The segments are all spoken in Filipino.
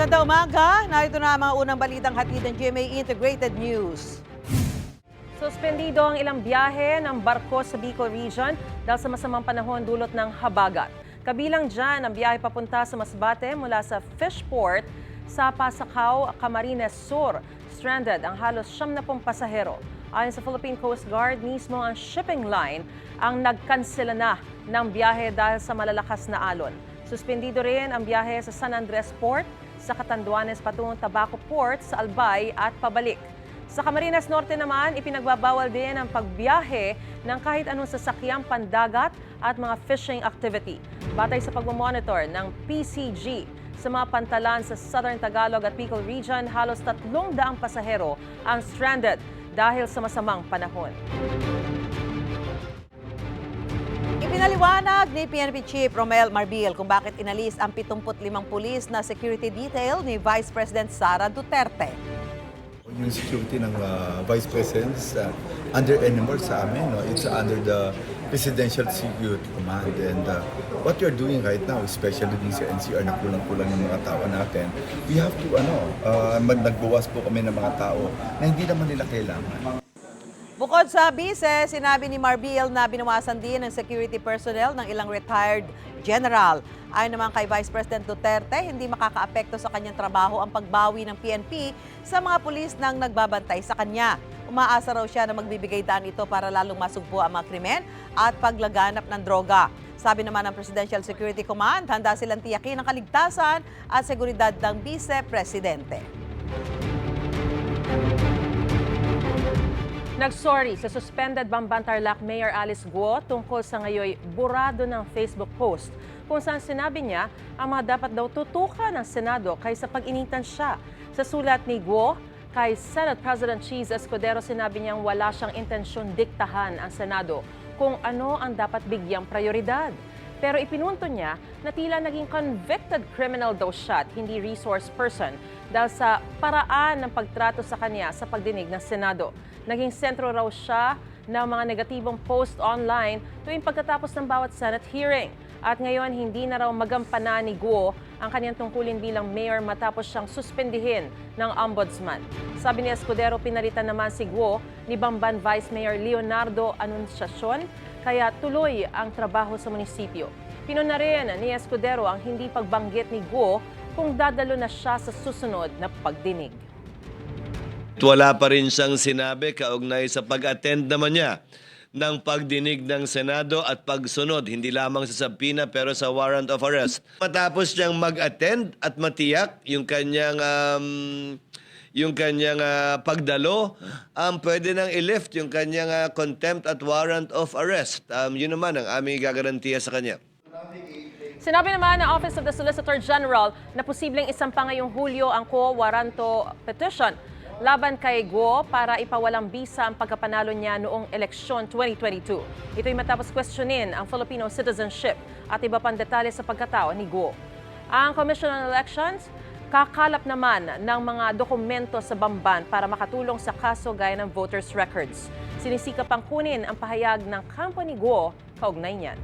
Maganda umaga. Narito na ang mga unang balitang hatid ng GMA Integrated News. Suspendido ang ilang biyahe ng barko sa Bicol Region dahil sa masamang panahon dulot ng habagat. Kabilang dyan ang biyahe papunta sa Masbate mula sa Fishport sa Pasakaw, Camarines Sur. Stranded ang halos siyam na pong pasahero. Ayon sa Philippine Coast Guard, mismo ang shipping line ang nagkansela na ng biyahe dahil sa malalakas na alon. Suspendido rin ang biyahe sa San Andres Port, sa Catanduanes patungong Tabaco Port sa Albay at pabalik. Sa Camarines Norte naman, ipinagbabawal din ang pagbiyahe ng kahit anong sasakyang pandagat at mga fishing activity. Batay sa pagmamonitor ng PCG, sa mga pantalan sa Southern Tagalog at Bicol Region, halos tatlong daang pasahero ang stranded dahil sa masamang panahon. Ipinaliwanag ni PNP Chief Romel Marbil kung bakit inalis ang 75 pulis na security detail ni Vice President Sara Duterte. Yung security ng uh, Vice President uh, under NMR sa amin, no? it's under the Presidential Security Command. And uh, what you're doing right now, especially din sa NCR na kulang-kulang yung mga tao natin, we have to, ano, uh, nagbawas po kami ng mga tao na hindi naman nila kailangan. Bukod sa bise, sinabi ni Marbil na binawasan din ng security personnel ng ilang retired general. Ayon naman kay Vice President Duterte, hindi makakaapekto sa kanyang trabaho ang pagbawi ng PNP sa mga pulis nang nagbabantay sa kanya. Umaasa raw siya na magbibigay daan ito para lalong masugpo ang mga krimen at paglaganap ng droga. Sabi naman ng Presidential Security Command, handa silang tiyakin ang kaligtasan at seguridad ng Vice-Presidente. Nagsorry sa suspended Bamban Tarlac Mayor Alice Guo tungkol sa ngayoy burado ng Facebook post kung saan sinabi niya ang mga dapat daw tutukan ng Senado kaysa pag-initan siya. Sa sulat ni Guo, kay Senate President Cheese Escudero sinabi niyang wala siyang intensyon diktahan ang Senado kung ano ang dapat bigyang prioridad. Pero ipinunto niya na tila naging convicted criminal daw siya at hindi resource person dahil sa paraan ng pagtrato sa kanya sa pagdinig ng Senado. Naging sentro raw siya ng mga negatibong post online tuwing pagkatapos ng bawat Senate hearing. At ngayon, hindi na raw magampanan ni Guo ang kanyang tungkulin bilang mayor matapos siyang suspendihin ng ombudsman. Sabi ni Escudero, pinalitan naman si Guo ni Bamban Vice Mayor Leonardo Anunciacion kaya tuloy ang trabaho sa munisipyo. Pinuna rin ni Escudero ang hindi pagbanggit ni Guo kung dadalo na siya sa susunod na pagdinig. Wala pa rin siyang sinabi kaugnay sa pag-attend naman niya ng pagdinig ng Senado at pagsunod, hindi lamang sa sabina pero sa warrant of arrest. Matapos niyang mag-attend at matiyak yung kanyang um, yung kanyang ah, pagdalo, um, pwede nang i-lift yung kanyang ah, contempt at warrant of arrest. Um, yun naman ang aming gagarantiya sa kanya. Sinabi naman ng Office of the Solicitor General na posibleng isampa ngayong Hulyo ang quo warranto petition laban kay Guo para ipawalang bisa ang pagkapanalo niya noong eleksyon 2022. Ito'y matapos questionin ang Filipino citizenship at iba pang detalye sa pagkatao ni Guo. Ang Commission on Elections kakalap naman ng mga dokumento sa Bamban para makatulong sa kaso gaya ng voters records. Sinisikap pang kunin ang pahayag ng ni Guo kaugnay niyan.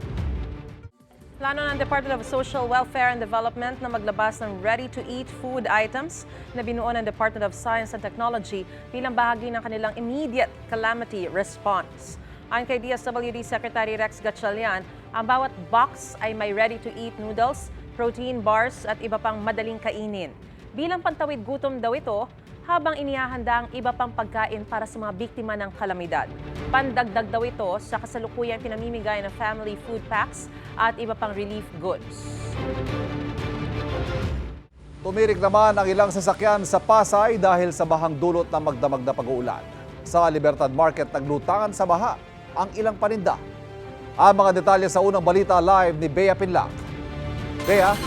Plano ng Department of Social Welfare and Development na maglabas ng ready-to-eat food items na binuo ng Department of Science and Technology bilang bahagi ng kanilang immediate calamity response. Ayon kay DSWD Secretary Rex Gatchalian, ang bawat box ay may ready-to-eat noodles, protein bars at iba pang madaling kainin. Bilang pantawid gutom daw ito, habang inihahanda ang iba pang pagkain para sa mga biktima ng kalamidad. Pandagdag daw ito sa kasalukuyang pinamimigay ng family food packs at iba pang relief goods. Tumirik naman ang ilang sasakyan sa Pasay dahil sa bahang dulot ng magdamag na pag-uulan. Sa Libertad Market, naglutangan sa baha ang ilang paninda. Ang mga detalye sa unang balita live ni Bea Pinlac. Bea,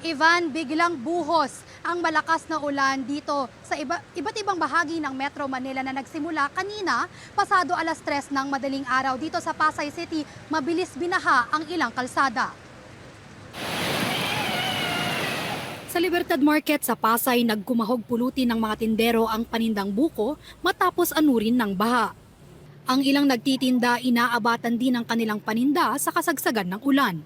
Ivan, biglang buhos ang malakas na ulan dito sa iba, iba't ibang bahagi ng Metro Manila na nagsimula kanina pasado alas 3 ng madaling araw dito sa Pasay City. Mabilis binaha ang ilang kalsada. Sa Libertad Market sa Pasay, nagkumahog pulutin ng mga tindero ang panindang buko matapos anurin ng baha. Ang ilang nagtitinda inaabatan din ang kanilang paninda sa kasagsagan ng ulan.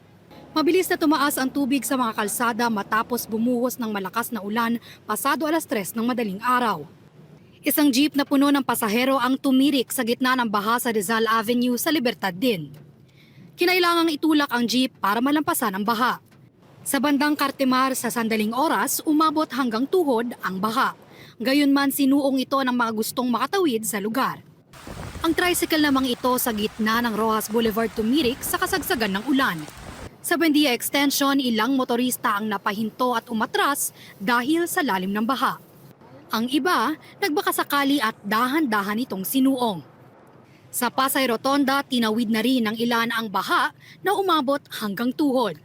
Mabilis na tumaas ang tubig sa mga kalsada matapos bumuhos ng malakas na ulan pasado alas 3 ng madaling araw. Isang jeep na puno ng pasahero ang tumirik sa gitna ng baha sa Rizal Avenue sa Libertad din. Kinailangang itulak ang jeep para malampasan ang baha. Sa bandang Kartemar sa sandaling oras, umabot hanggang tuhod ang baha. Gayunman sinuong ito ng mga gustong makatawid sa lugar. Ang tricycle namang ito sa gitna ng Rojas Boulevard tumirik sa kasagsagan ng ulan. Sa Bendia Extension, ilang motorista ang napahinto at umatras dahil sa lalim ng baha. Ang iba, nagbakasakali at dahan-dahan itong sinuong. Sa Pasay Rotonda, tinawid na rin ng ilan ang baha na umabot hanggang tuhod.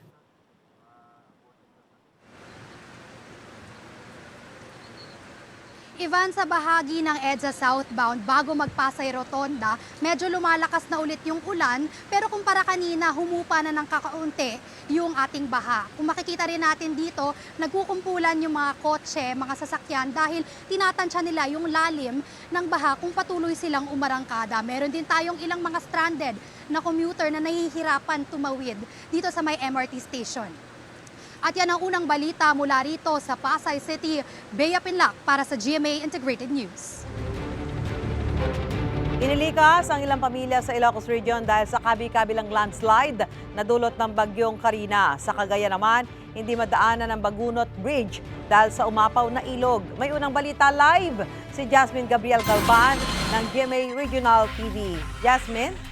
Ivan, sa bahagi ng EDSA southbound bago magpasay Rotonda, medyo lumalakas na ulit yung ulan pero kumpara kanina humupa na ng kakaunti yung ating baha. Kung makikita rin natin dito, nagkukumpulan yung mga kotse, mga sasakyan dahil tinatansya nila yung lalim ng baha kung patuloy silang umarangkada. Meron din tayong ilang mga stranded na commuter na nahihirapan tumawid dito sa may MRT station. At yan ang unang balita mula rito sa Pasay City, Bea Pinlac para sa GMA Integrated News. Inilikas ang ilang pamilya sa Ilocos Region dahil sa kabi-kabilang landslide na dulot ng bagyong Karina. Sa Cagayan naman, hindi madaanan ng Bagunot Bridge dahil sa umapaw na ilog. May unang balita live si Jasmine Gabriel Galban ng GMA Regional TV. Jasmine?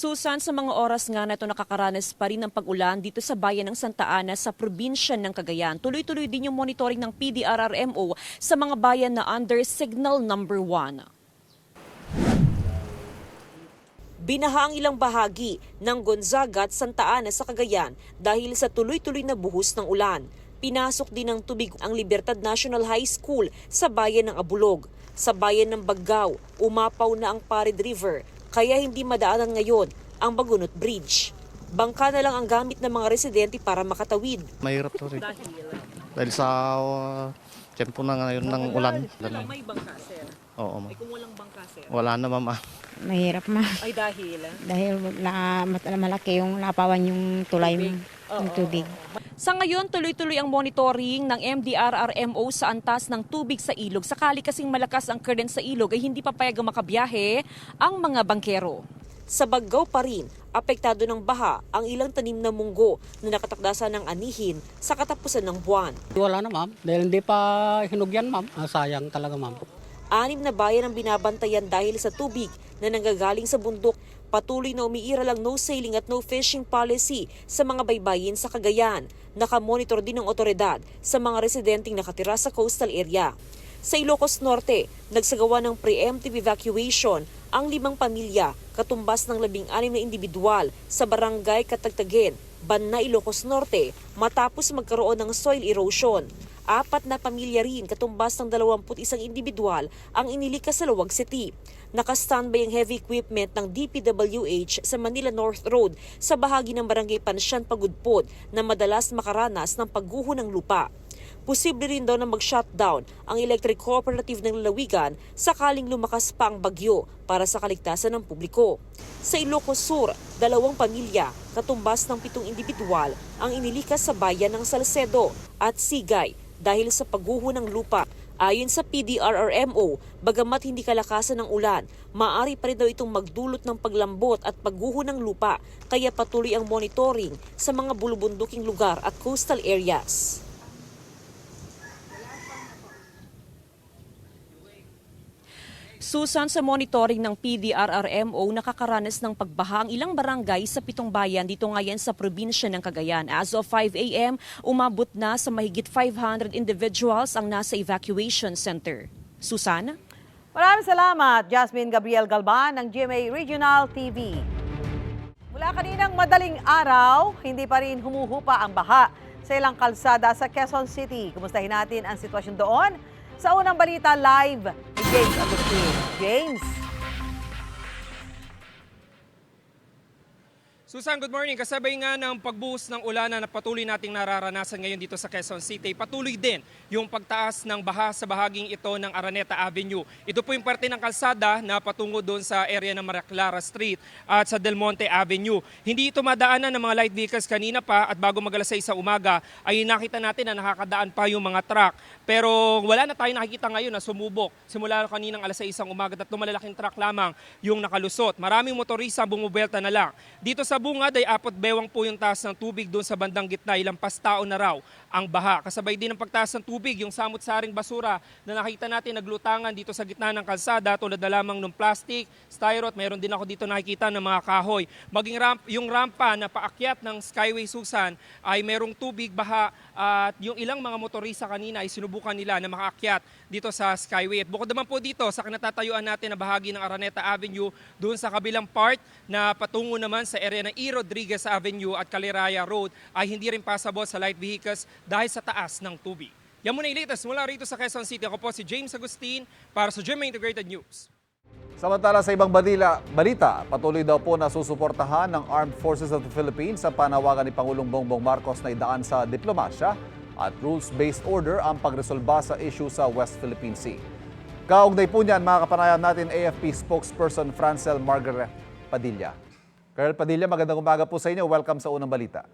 Susan, sa mga oras nga na ito nakakaranas pa rin ng pag-ulan dito sa bayan ng Santa Ana sa probinsya ng Cagayan. Tuloy-tuloy din yung monitoring ng PDRRMO sa mga bayan na under signal number 1. Binaha ang ilang bahagi ng Gonzaga at Santa Ana sa Cagayan dahil sa tuloy-tuloy na buhos ng ulan. Pinasok din ng tubig ang Libertad National High School sa bayan ng Abulog. Sa bayan ng Baggao, umapaw na ang Parid River kaya hindi madaanan ngayon ang Bagunot Bridge. Bangka na lang ang gamit ng mga residente para makatawid. Mahirap to rin. Dahil sa uh, tempo na ngayon ng ulan. May bangka, sir. Oo, ma. Kung walang bangka, sir. Wala na mama. Mahirap ma. Ay dahil... Dahil la, malaki yung lapawan yung tulay mo, yung tubig. Sa ngayon, tuloy-tuloy ang monitoring ng MDRRMO sa antas ng tubig sa ilog. Sakali kasing malakas ang current sa ilog ay hindi papayagang makabiyahe ang mga bangkero. Sa Baggao pa rin, apektado ng baha ang ilang tanim na munggo na nakatakdasan ng anihin sa katapusan ng buwan. Wala na ma'am, dahil hindi pa hinog yan ma'am. Ah, sayang talaga ma'am. Anim na bayan ang binabantayan dahil sa tubig na nanggagaling sa bundok. Patuloy na umiiral ang no sailing at no fishing policy sa mga baybayin sa Cagayan. Nakamonitor din ng otoridad sa mga residenteng nakatira sa coastal area. Sa Ilocos Norte, nagsagawa ng preemptive evacuation ang limang pamilya katumbas ng labing anim na individual sa barangay Katagtagen, Banna, Ilocos Norte matapos magkaroon ng soil erosion. Apat na pamilya rin katumbas ng 21 individual ang inilikas sa Luwag City. Nakastandby ang heavy equipment ng DPWH sa Manila North Road sa bahagi ng Barangay Pansyan, Pagudpod na madalas makaranas ng pagguho ng lupa. Posible rin daw na mag-shutdown ang electric cooperative ng lalawigan sakaling lumakas pa ang bagyo para sa kaligtasan ng publiko. Sa Ilocos Sur, dalawang pamilya, katumbas ng pitong individual ang inilikas sa bayan ng Salcedo at Sigay dahil sa pagguho ng lupa. Ayon sa PDRRMO, bagamat hindi kalakasan ng ulan, maaari pa rin daw itong magdulot ng paglambot at pagguho ng lupa kaya patuloy ang monitoring sa mga bulubunduking lugar at coastal areas. Susan, sa monitoring ng PDRRMO, nakakaranas ng pagbaha ang ilang barangay sa pitong bayan dito ngayon sa probinsya ng Cagayan. As of 5 a.m., umabot na sa mahigit 500 individuals ang nasa evacuation center. Susan? Maraming salamat, Jasmine Gabriel Galban ng GMA Regional TV. Mula kaninang madaling araw, hindi pa rin humuhupa ang baha sa ilang kalsada sa Quezon City. Kumustahin natin ang sitwasyon doon sa unang balita live James Agustin. James? Susan, good morning. Kasabay nga ng pagbuhos ng ulan na patuloy nating nararanasan ngayon dito sa Quezon City, patuloy din yung pagtaas ng baha sa bahaging ito ng Araneta Avenue. Ito po yung parte ng kalsada na patungo doon sa area ng Maraclara Street at sa Del Monte Avenue. Hindi ito madaanan ng mga light vehicles kanina pa at bago mag alas 6 sa umaga ay nakita natin na nakakadaan pa yung mga truck. Pero wala na tayo nakikita ngayon na sumubok. Simula kaninang alas 6 ang umaga, tatlong malalaking truck lamang yung nakalusot. Maraming motorista bumubelta na lang. Dito sa bungad ay apot bewang po yung taas ng tubig doon sa bandang gitna. Ilang pastao na raw ang baha. Kasabay din ng pagtaas ng tubig, yung samot-saring basura na nakita natin naglutangan dito sa gitna ng kalsada tulad na lamang ng plastic, styrot. Mayroon din ako dito nakikita ng mga kahoy. Maging ramp, yung rampa na paakyat ng Skyway Susan ay merong tubig, baha at yung ilang mga motorista kanina ay sinubukan nila na makaakyat dito sa Skyway. At bukod naman po dito sa kinatatayuan natin na bahagi ng Araneta Avenue doon sa kabilang part na patungo naman sa area ng E. Rodriguez Avenue at Caliraya Road ay hindi rin pasabot sa light vehicles dahil sa taas ng tubig. Yan muna yung latest mula rito sa Quezon City. Ako po si James Agustin para sa GMA Integrated News. Samantala sa ibang balila, balita, patuloy daw po na susuportahan ng Armed Forces of the Philippines sa panawagan ni Pangulong Bongbong Marcos na idaan sa diplomasya at rules-based order ang pagresolba sa issue sa West Philippine Sea. Kaugnay po niyan, mga kapanayan natin AFP spokesperson Francel Margaret Padilla. Colonel Padilla, magandang umaga po sa inyo. Welcome sa Unang Balita.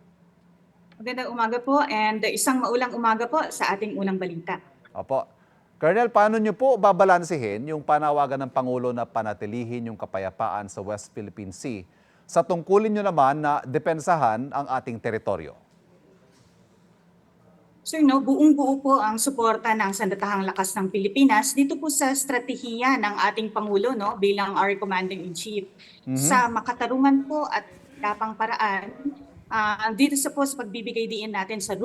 Magandang umaga po and isang maulang umaga po sa ating unang balita. Opo. Colonel, paano niyo po babalansehin yung panawagan ng Pangulo na panatilihin yung kapayapaan sa West Philippine Sea sa tungkulin niyo naman na depensahan ang ating teritoryo? Sir, no, buong-buo po ang suporta ng Sandatahang Lakas ng Pilipinas dito po sa strategiya ng ating Pangulo no, bilang our Commander-in-Chief. Sa makatarungan po at tapang paraan, ah, dito sa po sa pagbibigay diin natin sa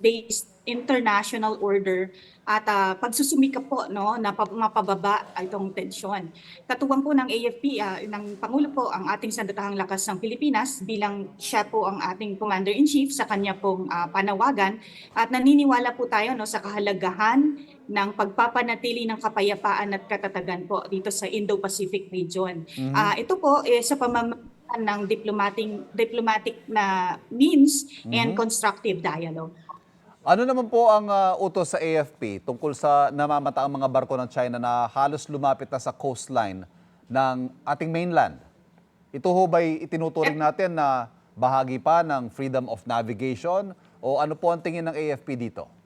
rules-based international order at ah, pagsusumikap po no na pa- mapababa itong tensyon. Katuwang po ng AFP, ah, ng Pangulo po ang ating Sandatahang Lakas ng Pilipinas bilang siya po ang ating Commander-in-Chief sa kanya pong ah, panawagan at naniniwala po tayo no sa kahalagahan ng pagpapanatili ng kapayapaan at katatagan po dito sa Indo-Pacific region. Ah, ito po eh, sa pamamagitan ng diplomatic diplomatic na means and constructive dialogue. Ano naman po ang ah, utos sa AFP tungkol sa namamataang mga barko ng China na halos lumapit na sa coastline ng ating mainland? Ito ho ba'y itinuturing natin na bahagi pa ng freedom of navigation o ano po ang tingin ng AFP dito?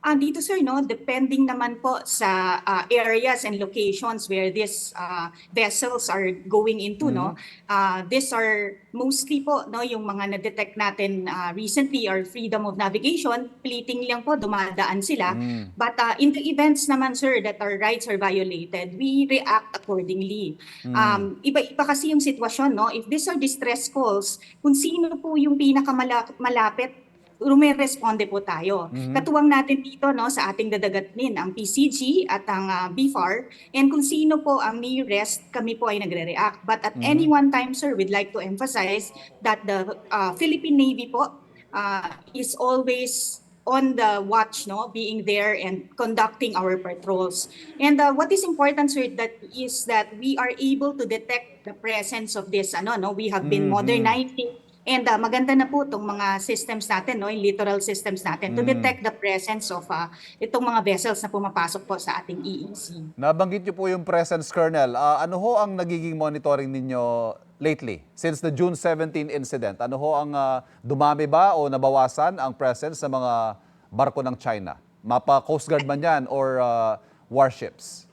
Ah, dito sir, no, depending naman po sa ah, areas and locations where these ah, vessels are going into, no. Ah, these are mostly po, no, yung mga na-detect natin ah, recently are freedom of navigation, fleeting lang po dumadaan sila. But ah, in the events naman sir that our rights are violated, we react accordingly. Um, iba-iba kasi yung sitwasyon, no. If these are distress calls, kung sino po yung pinakamalapit rumeresponde po tayo. Katuwang natin dito no sa ating dadagatnin ang PCG at ang ah, BFAR and kung sino po ang nearest kami po ay nagre-react. But at any one time sir, we'd like to emphasize that the ah, Philippine Navy po ah, is always on the watch no being there and conducting our patrols. And uh, what is important sir that is that we are able to detect the presence of this ano no we have been modernizing And uh, maganda na po itong mga systems natin, no, yung littoral systems natin, to detect the presence of uh, itong mga vessels na pumapasok po sa ating E EEZ. Nabanggit niyo po yung presence, Colonel. Ah, ano ho ang nagiging monitoring ninyo lately? Since the June 17 incident, ano ho ang ah, dumami ba o nabawasan ang presence ng mga barko ng China? Mapa Coast Guard man yan or ah, warships?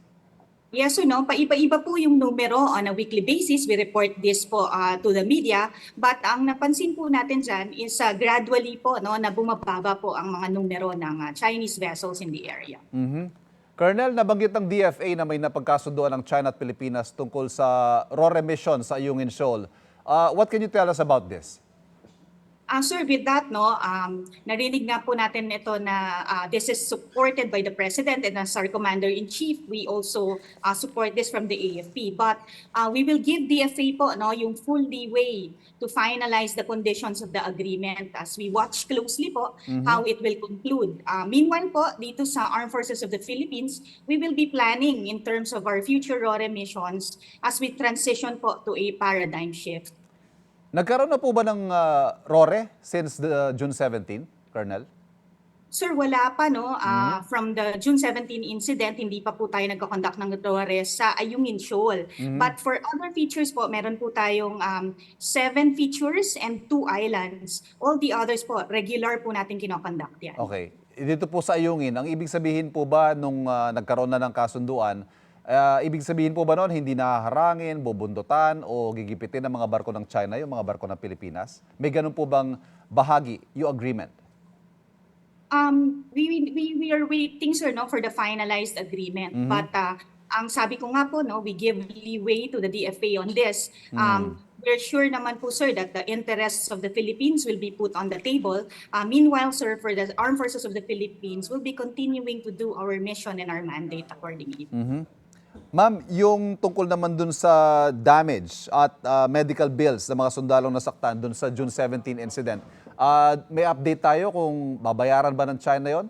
Yes or no, paiba-iba po yung numero on a weekly basis. We report this po uh, to the media. But ang napansin po natin dyan is uh, gradually po no, na bumababa po ang mga numero ng uh, Chinese vessels in the area. Mhm. Colonel, nabanggit ng DFA na may napagkasunduan ng China at Pilipinas tungkol sa RORE mission sa Ayungin Shoal. Ah, what can you tell us about this? Ah, sir, with that, no, um, narinig nga po natin ito na ah, this is supported by the President and as our Commander-in-Chief, we also ah, support this from the AFP. But ah, we will give DFA po no, yung full leeway to finalize the conditions of the agreement as we watch closely po how it will conclude. Ah, meanwhile po, dito sa Armed Forces of the Philippines, we will be planning in terms of our future RORE missions as we transition po to a paradigm shift. Nagkaroon na po ba ng ah, RORE since the June 17, Colonel? Sir, wala pa no. Ah, From the June 17 incident, hindi pa po tayo nagko-conduct ng ROARES sa Ayungin Shoal. But for other features po, meron po tayong um, seven features and two islands. All the others po, regular po natin kinoconduct yan. Okay. Dito po sa Ayungin, ang ibig sabihin po ba nung ah, nagkaroon na ng kasunduan, ah, ibig sabihin po ba noon hindi naharangin, bubundutan o gigipitin ng mga barko ng China, yung mga barko ng Pilipinas? May ganun po bang bahagi, yung agreement? Um, we, we, we are waiting, sir, no, for the finalized agreement. But uh, ang sabi ko nga po, no, we give leeway to the DFA on this. Um, We're sure naman po, sir, that the interests of the Philippines will be put on the table. Uh, meanwhile, sir, for the Armed Forces of the Philippines, we'll be continuing to do our mission and our mandate accordingly. Ma'am, yung tungkol naman dun sa damage at ah, medical bills ng mga sundalong nasaktan dun sa June 17 incident, ah, may update tayo kung babayaran ba ng China yon?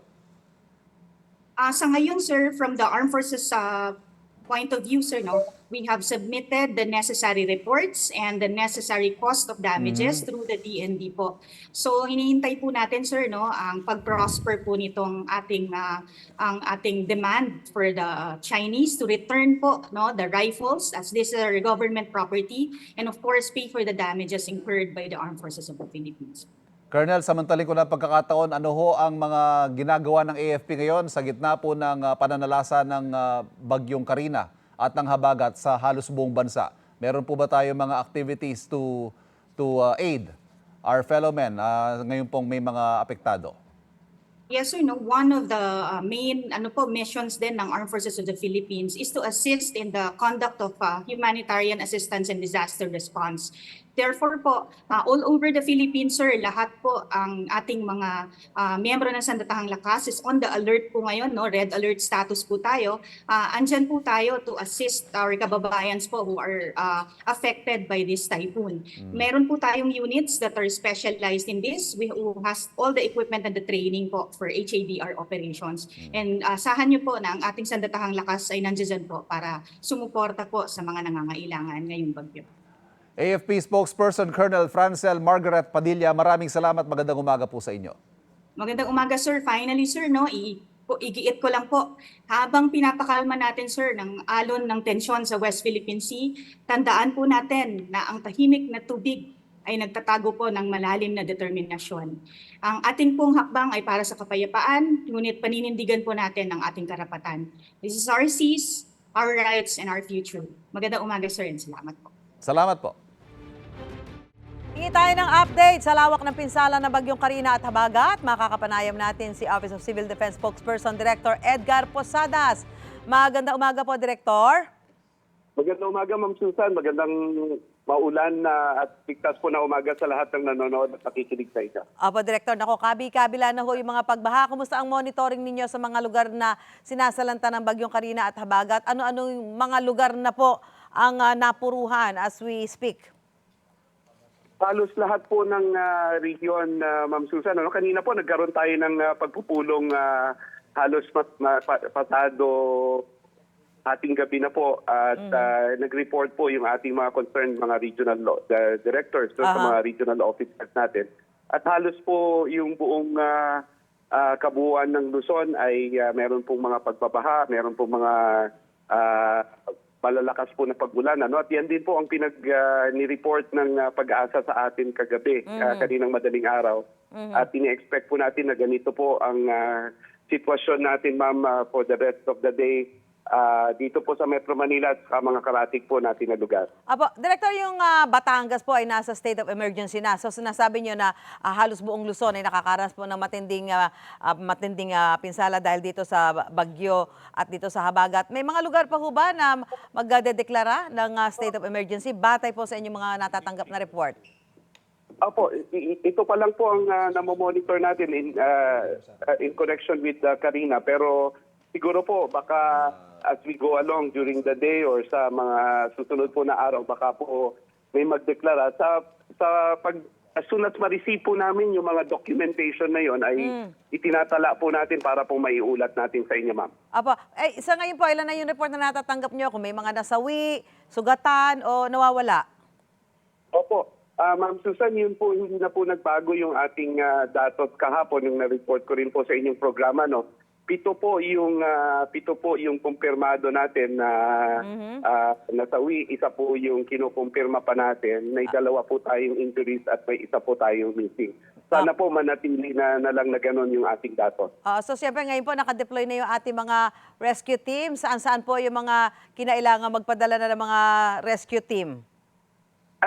Uh, sa ngayon, sir, from the Armed Forces uh, point of view, sir, no, we have submitted the necessary reports and the necessary cost of damages through the DND po. So hinihintay po natin, sir, no, ang pag-prosper po nitong ating uh, ang ating demand for the Chinese to return po, no, the rifles as this is our government property and of course pay for the damages incurred by the Armed Forces of the Philippines. Colonel, samantaling ko na pagkakataon, ano ho ang mga ginagawa ng AFP ngayon sa gitna po ng ah, pananalasa ng ah, bagyong Karina at ng habagat sa halos buong bansa? Meron po ba tayo mga activities to to ah, aid our fellow men ah, ngayon pong may mga apektado? Yes, sir. No, one of the uh, main ano po missions din ng Armed Forces of the Philippines is to assist in the conduct of uh, humanitarian assistance and disaster response. Therefore po, uh, all over the Philippines, sir, lahat po ang ating mga uh, miyembro ng Sandatahang Lakas is on the alert po ngayon, no? Red alert status po tayo. Uh, andyan po tayo to assist our kababayans po who are uh, affected by this typhoon. Meron po tayong units that are specialized in this. We who has all the equipment and the training po for HADR operations. And uh, asahan niyo po na ang ating sandatahang lakas ay nandiyan po para sumuporta po sa mga nangangailangan ngayong bagyo. AFP spokesperson Colonel Francel Margaret Padilla, maraming salamat. Magandang umaga po sa inyo. Magandang umaga sir. Finally sir, no, i po, igiit ko lang po. Habang pinapakalma natin sir ng alon ng tensyon sa West Philippine Sea, tandaan po natin na ang tahimik na tubig ay nagtatago po ng malalim na determinasyon. Ang ating pong hakbang ay para sa kapayapaan, ngunit paninindigan po natin ang ating karapatan. This is our seas, our rights, and our future. Magandang umaga sir, and salamat po. Salamat po. Hingi tayo ng update sa lawak ng pinsala ng Bagyong Karina at Habagat. Makakapanayam natin si Office of Civil Defense Spokesperson Director Edgar Posadas. Maganda umaga po, Director. Magandang umaga, Ma'am Susan. Magandang maulan na at ligtas po na umaga sa lahat ng nanonood at nakikinig sa ika. Apo, Director, nako, kabi-kabila na ho yung mga pagbaha. Kumusta ang monitoring ninyo sa mga lugar na sinasalanta ng Bagyong Karina at Habagat? Ano-ano yung mga lugar na po ang ah, napuruhan as we speak? Halos lahat po ng ah, region, ah, Ma'am Susan. Ano, kanina po nagkaroon tayo ng ah, pagpupulong ah, halos mat, ma- pa- pasado ating gabi na po at ah, nag-report po yung ating mga concerned mga regional law, the directors no, sa Aha. mga regional officers natin. At halos po yung buong ah, ah, kabuuan ng Luzon ay ah, meron pong mga pagbabaha, meron pong mga ah, malalakas po na pagulan. Ano? At yan din po ang pinag-ni-report ng ah, pag-asa sa atin kagabi, ah, kaninang madaling araw. At ini-expect po natin na ganito po ang ah, sitwasyon natin, ma'am, ah, for the rest of the day ah, dito po sa Metro Manila at sa mga karatig po natin na lugar. Apo, Director, yung ah, Batangas po ay nasa state of emergency na. So sinasabi niyo na ah, halos buong Luzon ay nakakaranas po ng matinding ah, matinding ah, pinsala dahil dito sa Bagyo at dito sa Habagat. May mga lugar pa ho ba na magdedeklara ng ah, state of emergency batay po sa inyong mga natatanggap na report? Opo, ito pa lang po ang uh, namomonitor natin in, ah, in connection with ah, Karina. Pero siguro po, baka as we go along during the day or sa mga susunod po na araw, baka po may magdeklara. Sa, sa pag, as soon as ma-receive po namin yung mga documentation na yon ay itinatala po natin para po maiulat natin sa inyo, ma'am. Apo, eh, sa ngayon po, ilan na yung report na natatanggap niyo? Kung may mga nasawi, sugatan o nawawala? Opo. Ah, Ma'am Susan, yun po, hindi na po nagbago yung ating ah, datos kahapon, yung na-report ko rin po sa inyong programa, no? Pito po yung ah, pito po yung kumpirmado natin na ah, nasawi, isa po yung kinukumpirma pa natin. May dalawa po tayong injuries at may isa po tayong missing. Sana po manatili na, na lang na ganun yung ating datos. Ah, so siyempre ngayon po nakadeploy na yung ating mga rescue team. Saan-saan po yung mga kinailangan magpadala na ng mga rescue team?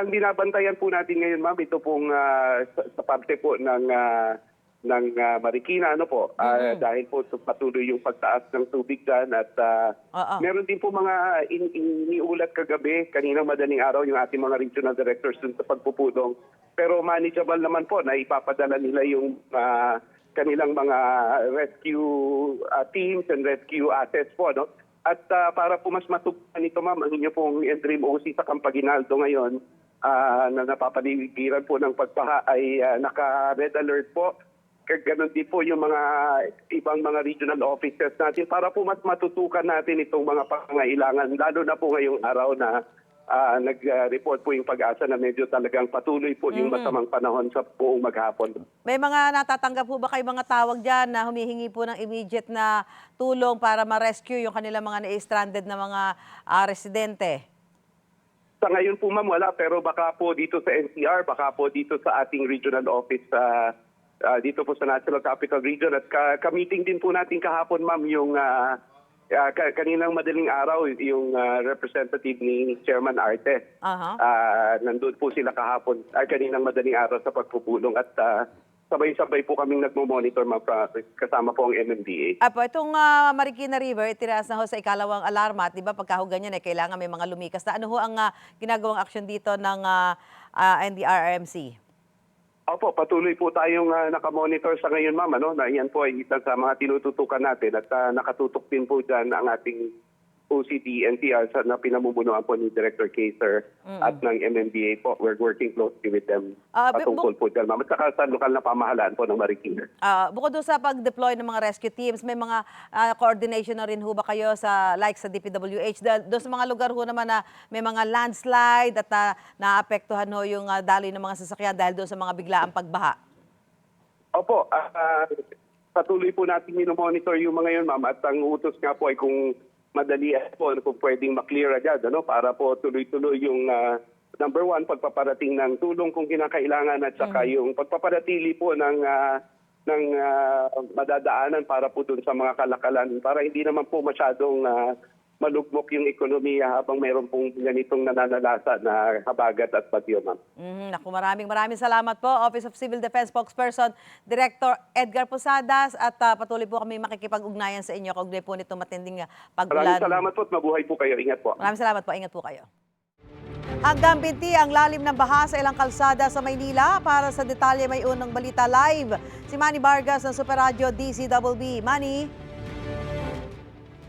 Ang binabantayan po natin ngayon, ma'am, ito pong ah, sa, sa parte po ng ah, ng ah, Marikina, ano po, ah, dahil po tu- patuloy yung pagtaas ng tubig dyan at ah, Oo. meron din po mga in, iniulat kagabi, kaninang madaling araw, yung ating mga regional directors dun sa pagpupulong. Pero manageable naman po na ipapadala nila yung ah, kanilang mga rescue ah, teams and rescue assets po, no? At ah, para po mas matupad nito, ma'am, ang inyo pong Dream OC sa Campaginaldo ngayon, ah, na napapaligiran po ng pagpaha ay ah, naka-red alert po. Ganon din po yung mga ibang mga regional officers natin para po mas matutukan natin itong mga pangangailangan, lalo na po ngayong araw na ah, nag-report po yung pag-asa na medyo talagang patuloy po yung masamang panahon sa buong maghapon. May mga natatanggap po ba kayo mga tawag dyan na humihingi po ng immediate na tulong para ma-rescue yung kanilang mga na-stranded na mga ah, residente? Sa ngayon po ma'am wala pero baka po dito sa NCR, baka po dito sa ating regional office sa dito po sa National Capital Region at ka, ka-meeting din po natin kahapon ma'am yung ah, ka- kaninang madaling araw yung ah, representative ni Chairman Arte. Aha. Ah, nandun po sila kahapon ay kaninang madaling araw sa pagpupulong at ah, sabay-sabay po kaming nagmo-monitor ma'am, pa- kasama po ang MMDA. Apo, itong ah, Marikina River, itinaas na ho sa ikalawang alarma at di ba pagka ho ganyan eh, kailangan may mga lumikas na. Ano ho ang ah, ginagawang aksyon dito ng ah, ah, NDRRMC? Opo, patuloy po tayong ah, nakamonitor sa ngayon, ma'am. Ano, na yan po ay isa sa mga tinututukan natin at ah, nakatutok din po dyan ang ating OCD, NTR sa na pinamumunuan po ni Director Kaser at ng MMDA po. We're working closely with them bu- patungkol po dyan, ma'am. At saka sa lokal na pamahalaan po ng Marikina. Ah, bukod doon sa pag-deploy ng mga rescue teams, may mga ah, coordination na rin ho ba kayo sa like sa DPWH? Doon sa mga lugar ho naman na may mga landslide at na naapektuhan ho yung ah, daloy ng mga sasakyan dahil doon sa mga biglaang pagbaha. Opo, ah, patuloy po natin minomonitor yung mga yun, ma'am. At ang utos nga po ay kung madali po, ano, kung pwedeng maklear agad, ano, para po tuloy-tuloy yung ah, number one, pagpaparating ng tulong kung kinakailangan at saka yung pagpaparatili po ng ah, ng ah, madadaanan para po dun sa mga kalakalan para hindi naman po masyadong ah, malugmok yung ekonomiya habang mayroon pong ganitong nananalasa na habagat at bagyo, ma'am. Mhm, naku, maraming maraming salamat po, Office of Civil Defense Spokesperson, Director Edgar Posadas, at ah, patuloy po kami makikipag-ugnayan sa inyo kaugnay po nitong matinding ah, pag-ulan. Maraming salamat po at mabuhay po kayo. Ingat po. Maraming salamat po, ingat po kayo. Hanggang binti ang lalim ng baha sa ilang kalsada sa Maynila. Para sa detalye may unang balita live. Si Manny Vargas ng Super Radio DCWB. Manny?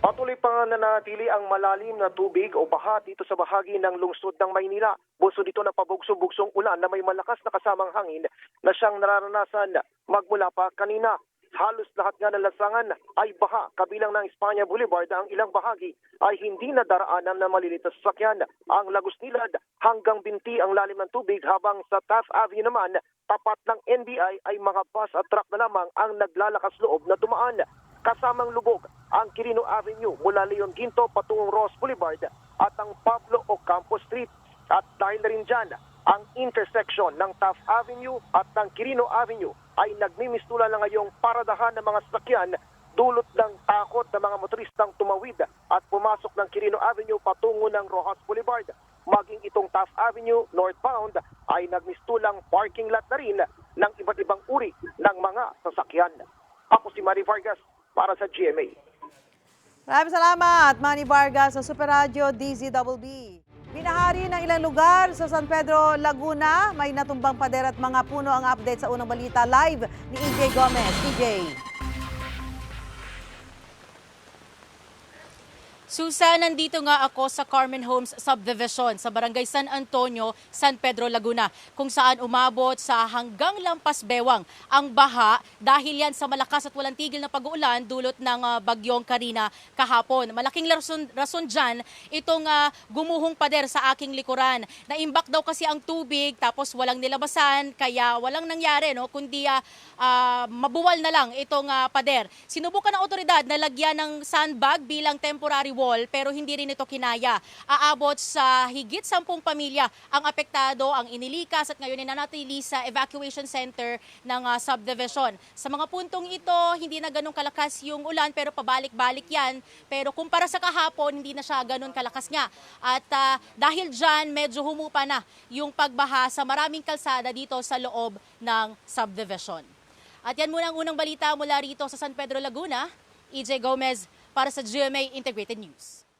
Patuloy pa nga nanatili ang malalim na tubig o baha dito sa bahagi ng lungsod ng Maynila. Buso dito ng pabugso-bugsong ulan na may malakas na kasamang hangin na siyang nararanasan magmula pa kanina. Halos lahat nga ng lasangan ay baha kabilang ng Espanya Boulevard ang ilang bahagi ay hindi nadaraanan ng maliliit na sasakyan. Ang Lagos Nilad hanggang binti ang lalim ng tubig habang sa Taft Avenue naman tapat ng NBI ay mga bus at truck na lamang ang naglalakas loob na dumaan. Kasamang lubog ang Quirino Avenue mula Leon Ginto patungong Ross Boulevard at ang Pablo Ocampo Street. At dahil na rin dyan, ang intersection ng Taft Avenue at ng Quirino Avenue ay nagmimistula na ngayong paradahan ng mga sasakyan dulot ng takot ng mga motoristang tumawid at pumasok ng Quirino Avenue patungo ng Rojas Boulevard. Maging itong Taft Avenue northbound ay nagmistulang parking lot na rin ng iba't ibang uri ng mga sasakyan. Ako si Mari Vargas para sa GMA. Maraming salamat, Manny Vargas ng Super Radio DZWB. Binahari ng ilang lugar sa San Pedro, Laguna. May natumbang pader at mga puno ang update sa unang balita live ni EJ Gomez. EJ. Susan, nandito nga ako sa Carmen Homes Subdivision sa Barangay San Antonio, San Pedro, Laguna, kung saan umabot sa hanggang lampas bewang ang baha dahil yan sa malakas at walang tigil na pag-uulan dulot ng ah, bagyong Karina kahapon. Malaking rason, rason dyan itong ah, gumuhong pader sa aking likuran. Naimbak daw kasi ang tubig tapos walang nilabasan kaya walang nangyari no kundi ah, ah, mabuwal na lang itong ah, pader. Sinubukan ng otoridad na lagyan ng sandbag bilang temporary wall pero hindi rin ito kinaya. Aabot sa higit sampung pamilya ang apektado, ang inilikas at ngayon ay nanatili sa evacuation center ng ah, subdivision. Sa mga puntong ito, hindi na ganun kalakas yung ulan pero pabalik-balik yan. Pero kumpara sa kahapon, hindi na siya ganun kalakas nga. At ah, dahil dyan, medyo humupa na yung pagbaha sa maraming kalsada dito sa loob ng subdivision. At yan muna ang unang balita mula rito sa San Pedro, Laguna. EJ Gomez para sa GMA Integrated News.